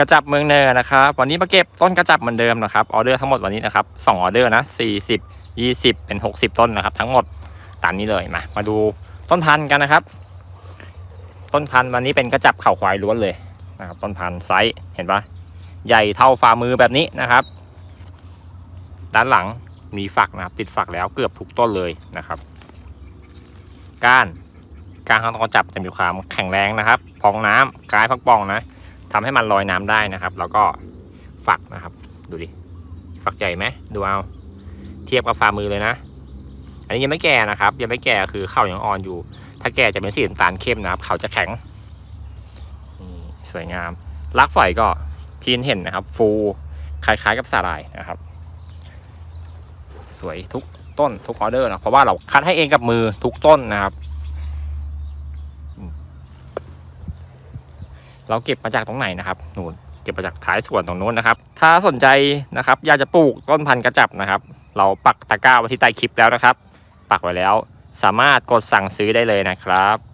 กระจับเมืองเนินนะครับ วันนี้มาเก็บต้นกระจับเหมือนเดิมนะครับออเดอร์ทั้งหมดวันนี้นะครับสองออเดอร์นะสี่สิบยี่สิบเป็นหกสิบต้นนะครับ ทั้งหมดตามนี้เลยมา มาดูต้นพันธุ์กันนะครับ ต้นพันธุ์วันนี้เป็นกระจับเข่าควายล้วนเลยนะครับ ต้นพันธุ์ไซส์เห็นปะใหญ่เท่าฝ่ามือแบบนี้นะครับ ด้านหลังมีฝักนะครับ ติดฝักแล้วเกือบทุกต้นเลยนะครับ ก้านก้านของต้นกระจับจะมีความแข็งแรงนะครับพองน้ำคล้ายพักปองนะ ทำให้มันลอยน้ำได้นะครับ แล้วก็ฝักนะครับ ดูดิฝักใหญ่ไหมดูเอา เทียบกับฝ่ามือเลยนะ อันนี้ยังไม่แก่นะครับ ยังไม่แก่คือข้าวยังอ่อนอยู่ ถ้าแก่จะเป็นสีน้ำตาลเข้มนะครับเขาจะแข็งสวยงามลักฝอยก็ที่เห็นนะครับ ฟูคล้ายๆกับสาหร่ายนะครับ สวยทุกต้นทุกออเดอร์นะเพราะว่าเราคัดให้เองกับมือทุกต้นนะครับ เราเก็บมาจากตรงไหนนะครับนู่นเก็บมาจากท้ายสวนตรงนู้นนะครับ ถ้าสนใจนะครับ อยากจะปลูกต้นพันธุ์กระจับนะครับ เราปักตะกร้าไว้ที่ใต้คลิปแล้วนะครับ ปักไว้แล้ว สามารถกดสั่งซื้อได้เลยนะครับ